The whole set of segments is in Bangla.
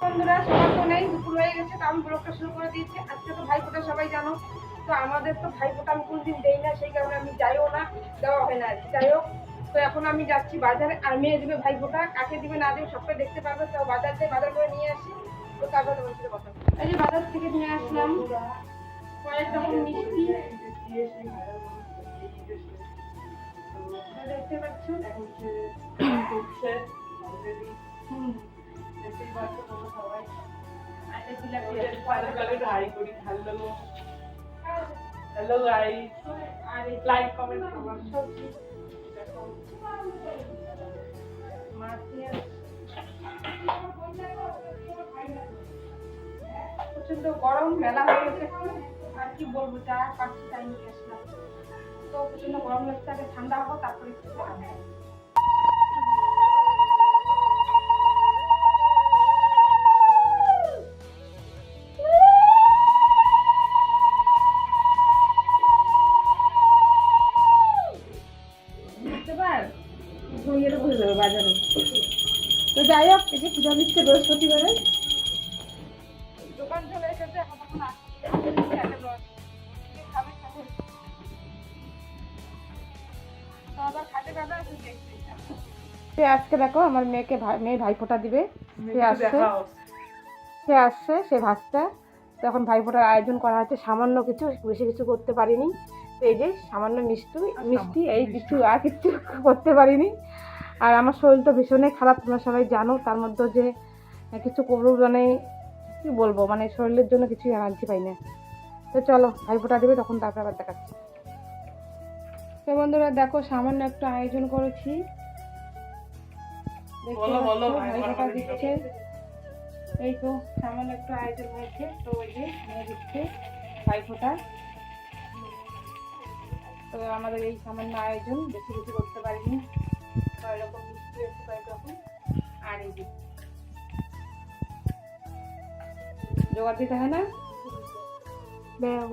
বন্ধুরা সবার তো নেই দুপুর হয়ে গেছে তো আমি ব্লগটা শুরু করে দিয়েছি আজকে তো ভাইফোঁটা সবাই জানো তো আমাদের তো ভাইফোঁটা আমি কোনদিন দেই না সেই কারণে আমি যাইও না দেওয়া হয় না আর কি। যাই হোক তো এখন আমি যাচ্ছি বাজারে। আর মেয়ে দিবে ভাইফোঁটা কাকে দিবে না দেবে সবটাই দেখতে পারবে তো বাজার থেকে বাজার করে নিয়ে আসি। তো তারপর তোমার সাথে কথা এই যে বাজার থেকে নিয়ে আসলাম কয়েক রকম মিষ্টি। দেখতে পাচ্ছ? হুম। হ্যালো গাইস লাইক কমেন্ট সবজি মাছি প্রচণ্ড গরম মেলা হয়ে গেছে আর কি বলব যা পাচ্ছি তাই নিয়ে আসলাম তো প্রচণ্ড গরম লাগছে আগে ঠান্ডা হব তারপরে সে আজকে দেখো আমার মেয়েকে ভাই মেয়ে ভাইফোঁটা দিবে। সে আসছে। সে আসছে সে ভাতটা তখন ভাইফোঁটার আয়োজন করা হচ্ছে সামান্য কিছু বেশি কিছু করতে পারিনি। তো এই যে সামান্য মিষ্টি মিষ্টি এই কিছু আর কিছু করতে পারিনি। আর আমার শরীর তো ভীষণই খারাপ তোমরা সবাই জানো। তার মধ্যে যে কিছু করব মানে কি বলব? মানে শরীরের জন্য কিছু এনার্জি পাই না। তো চলো ভাইফোঁটা দেবে তখন তারপর আবার দেখাচ্ছি। তো বন্ধুরা দেখো সামান্য একটু আয়োজন করেছি। ভাইফোঁটা দিচ্ছে। এই তো সামান্য একটু আয়োজন হয়েছে। তো ওই যে মেয়ে দিচ্ছে ভাইফোঁটা তো আমাদের এই সামান্য আয়োজন বেশি কিছু করতে পারিনি। কয় রকম মিষ্টি আছে কয়েক রকম আর এই জোগাড় দিতে হয় না ব্যায়াম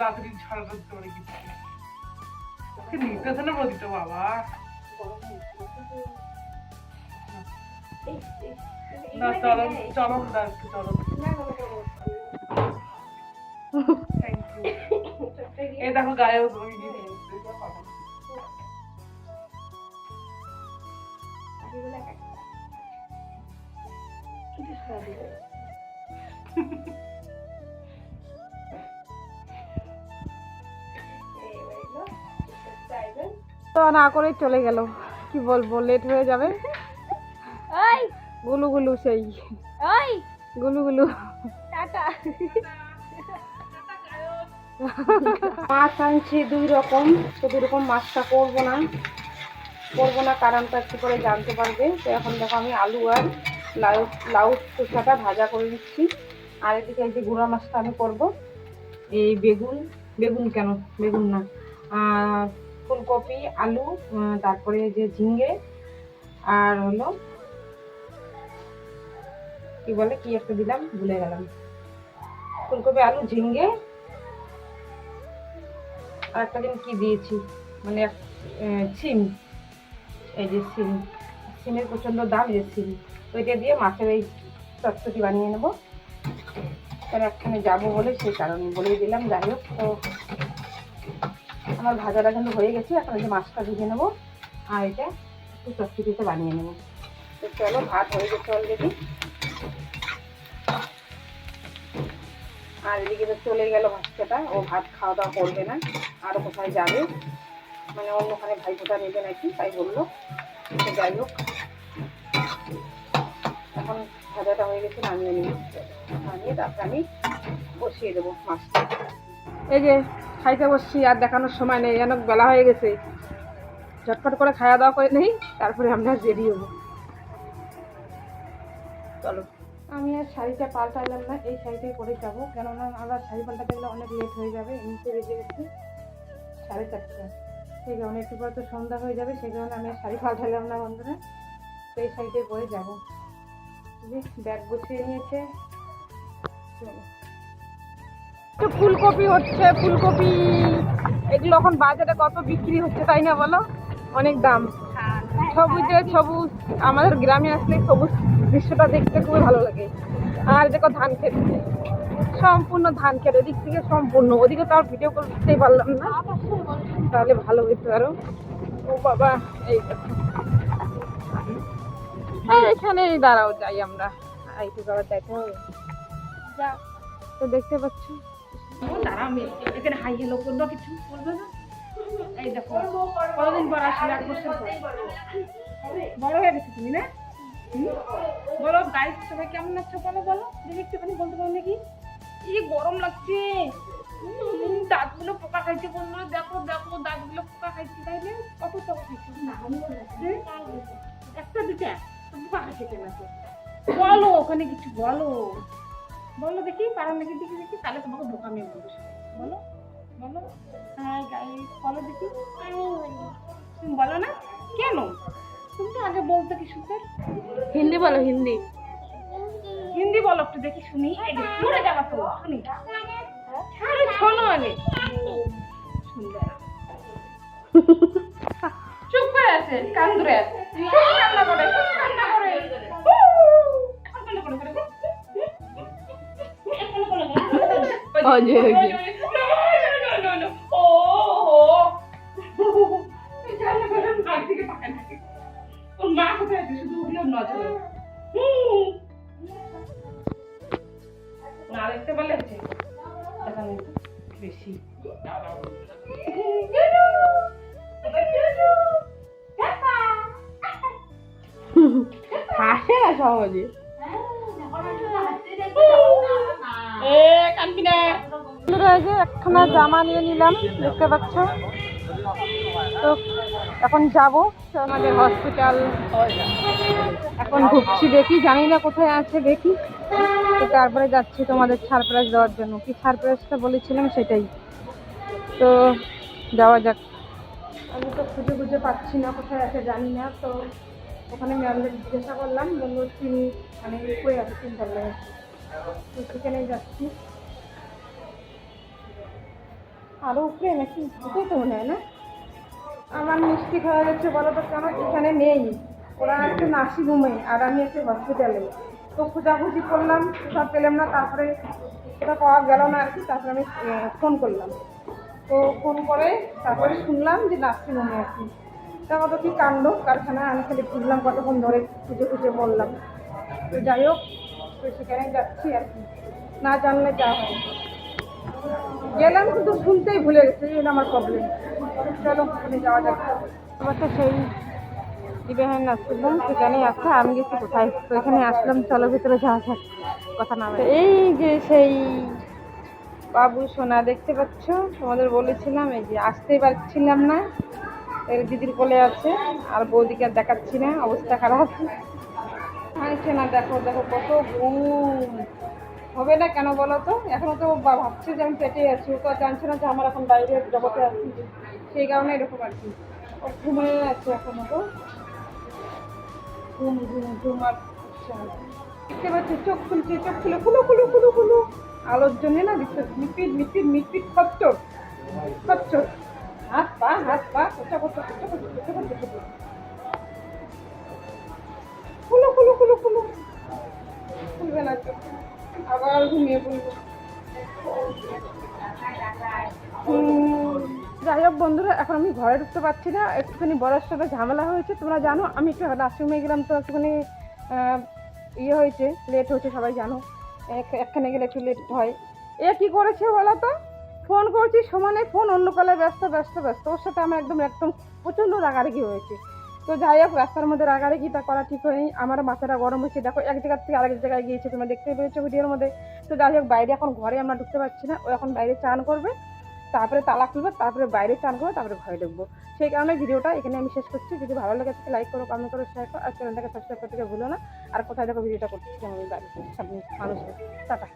দাদুরি ছাড়া করতে পারি কিছু নিতেছে না প্রদীপটা বাবা। না চরম চরম দা একটু চরম এই দেখো গায়েও তোমাকে দিয়ে দিয়েছে। তো না করেই চলে গেল। কি বলব লেট হয়ে যাবে। ওই। গুলু গুলু সেই। ওই। গুলু গুলু। টাটা। মাছ আনছি দুই রকম তো দুই রকম মাছটা করব না। করব না কারণটা একটু করে জানতে পারবে। তো এখন দেখো আমি আলু আর লাউ লাউ শসাটা ভাজা করে দিচ্ছি আর এদিকে এই যে গুঁড়া মাছটা আমি করব। এই বেগুন বেগুন কেন? বেগুন না। ফুলকপি, আলু তারপরে যে ঝিঙ্গে আর হলো কি বলে, কি একটা দিলাম, ভুলে গেলাম। ফুলকপি, আলু ঝিঙ্গে আর একটা দিন কি দিয়েছি? মানে সিম এই যে সিম সিমের প্রচণ্ড দাম, এই সিম ওইটা দিয়ে মাছের এই চটচটি বানিয়ে নেব। কারণ একখানে যাব বলে, সেই কারণে বলেই দিলাম, যাই হোক, তো আমার ভাজাটা কিন্তু হয়ে গেছে, এখন যে মাছটা ভেজে নেব, আর এটা একটু চটচটিতে বানিয়ে নেব। তো চলো, ভাত হয়ে গেছে অলরেডি আর এদিকে তো চলে গেল বাচ্চাটা ও ভাত খাওয়া দাওয়া করবে না আরও কোথায় যাবে? মানে অন্যখানে ভাইফোঁটা নেবে নাকি, তাই বলল। যাই হোক, এখন ভাজাটা হয়ে গেছে নামিয়ে নিই নামিয়ে তারপরে আমি বসিয়ে দেবো মাছটা। এই যে খাইতে বসছি, আর দেখানোর সময় নেই অনেক বেলা হয়ে গেছে। ঝটপট করে খাওয়া দাওয়া করে নেই, তারপরে আমরা রেডি হব। চলো। আমি আর শাড়িটা পাল্টালাম না, এই শাড়িটাই পরে যাব। কেননা আবার শাড়ি পাল্টাতে গেলে অনেক লেট হয়ে যাবে, এমনিতে বেজে গেছে সাড়ে চারটা। সেই কারণে একটু পরে তো সন্ধ্যা হয়ে যাবে, সেই কারণে আমি শাড়ি পাল্টালাম না বন্ধুরা। তো এই শাড়িটাই পরে যাব। ব্যাগ গুছিয়ে নিয়েছে। ফুলকপি হচ্ছে, ফুলকপি। এগুলো এখন বাজারে কত বিক্রি হচ্ছে তাই না বলো? অনেক দাম। সবুজে সবুজ, আমাদের গ্রামে আসলে সবুজ দৃশ্যটা দেখতে খুবই ভালো লাগে। আর দেখো ধান ক্ষেত। সম্পূর্ণ ধান ক্ষেত, এদিক থেকে সম্পূর্ণ। ওদিকে তো আর ভিডিও করতেই পারলাম না। তাহলে ভালো হইতো আরও। ও বাবা, এই দেখো। এই এখানেই দাঁড়াও যাই আমরা। এইটু যাওয়া যাই তো যা, তো দেখতে পাচ্ছ। দাঁড়া আমি এখানে হাই করল কিছু। বলবে না? এই দেখো, কতদিন পর আসলে এক বছর হয়ে গেছে তুমি, না? বলো গাইস সবাই কেমন লাগছে বলো বলো। দেখি একটুখানি নাকি? কি গরম লাগছে। দাঁতগুলো পোকা খাইছে বন্ধুরা দেখো দেখো, দাঁতগুলো পোকা খাইছে। তাইলে কত পোকা খাইছে? হ্যাঁ? একটা দুটা বলো, ওখানে কিছু বলো। বলো দেখি পাড়া নাকি দেখি দেখি, তাহলে তোমাকে বোকা মেয়ে বলব বলো বলো। হ্যাঁ গাইস বলো দেখি। তুমি বলো না? কেন? তুমি তো আগে বলতো কি সুন্দর হিন্দি বলো, হিন্দি। হিন্দি বলো একটু দেখি শুনি। শুনে যাবা তো, শুনি। আরে, শোনো আগে। সুন্দর চুপ করে আছে, কান ধরে আছে। কান্না করে যে। ওর মা কোথায় আছে শুধু উঠলেও নজর না দেখতে পারলে দেখানো বেশি হাসে না সহজে। যে একখানা জামা নিয়ে নিলাম, দেখতে পাচ্ছ। তো এখন যাব, আমাদের হসপিটাল এখন ঢুকছি দেখি, জানি না কোথায় আছে দেখি। তো তারপরে যাচ্ছি তোমাদের সারপ্রাইজ দেওয়ার জন্য। কি সারপ্রাইজটা বলেছিলাম সেটাই। তো যাওয়া যাক। আমি তো খুঁজে খুঁজে পাচ্ছি না কোথায় আছে, জানি না। তো ওখানে ম্যামদের জিজ্ঞাসা করলাম, বলল তিনি মানে কই আছে চিন্তা লাগে। যাচ্ছি। উপরে নাকি? তো মনে হয় না। আমার মিষ্টি খাওয়া যাচ্ছে বলো তো, কেন? এখানে নেই। ওরা আছে নার্সিংহোমে, আর আমি আছি হসপিটালে তো খোঁজাখুঁজি করলাম সব পেলাম না, তারপরে ওটা পাওয়া গেল না আর কি, তারপরে আমি ফোন করলাম। তো ফোন করে তারপরে শুনলাম যে নার্সিংহোমে আছি। তা কত কি কাণ্ড? কারখানা আমি খালি খুঁজলাম কতক্ষণ ধরে খুঁজে খুঁজে বললাম। তো যাই হোক তো সেখানে যাচ্ছি আর কি। না জানলে যা হয়। গেলাম কিন্তু শুনতেই ভুলে গেছি এই আমার প্রবলেম চলো ওখানে যাওয়া যাক। আমার তো সেই সেখানেই আছে আমি গেছি কোথায়? তো এখানে আসলাম চলো ভিতরে যাওয়া যাক কথা না এই যে সেই বাবু সোনা দেখতে পাচ্ছ তোমাদের বলেছিলাম এই যে আসতেই পারছিলাম না। এর দিদির কোলে আছে আর বৌদিকে আর দেখাচ্ছি না অবস্থা খারাপ। আইছে না দেখো দেখো কত ঘুম হবে না কেন বলো তো? এখনও তো ভাবছে যে আমি পেটে আছি তো জানছে না যে আমার এখন বাইরে জগতে আছি। সেই কারণে এরকম আর কি। ও ঘুমিয়ে আছে এখনও তো। ঘুম ঘুম ঘুম আর। দেখতে পাচ্ছি চোখ খুলছে, চোখ খুলে, খুলো খুলো খুলো খুলো। আলোর জন্য না দেখতে মিটপিট মিটপিট মিটপিট খচ্চর ঢুকতে পারছি না, একটুখানি বড়োর সাথে ঝামেলা হয়েছে। তোমরা জানো, আমি একটু নার্সিংহোমে গেলাম তো একটুখানি ইয়ে হয়েছে লেট হয়েছে, সবাই জানো। এক- একখানে গেলে একটু লেট হয়। এ কি করেছে বলো তো? ফোন করছি সমানে ফোন অন্য কলে ব্যস্ত ব্যস্ত ব্যস্ত। ওর সাথে আমার একদম একদম প্রচণ্ড রাগারাগি হয়েছে। তো যাই হোক, রাস্তার মধ্যে রাগারেগি তা করা ঠিক হয়নি। আমার মাথাটা গরম হয়েছে। দেখো, এক জায়গার থেকে আরেক জায়গায় গিয়েছে, তোমরা দেখতে পেয়েছ ভিডিওর মধ্যে। তো যাই হোক, বাইরে এখন ঘরে আমরা ঢুকতে পারছি না। ও এখন বাইরে চান করবে। তারপরে তালা খুলবো তারপরে বাইরে চান করব, তারপরে ঘরে ঢুকবো। সেই কারণে ভিডিওটা এখানে আমি শেষ করছি। যদি ভালো লাগে থাকে লাইক করো কমেন্ট করো শেয়ার করো, আর চ্যানেলটাকে সাবস্ক্রাইব করতে ভুলো না। আর কোথায় দেখো ভিডিওটা করছি আমি মানুষের। টাটা।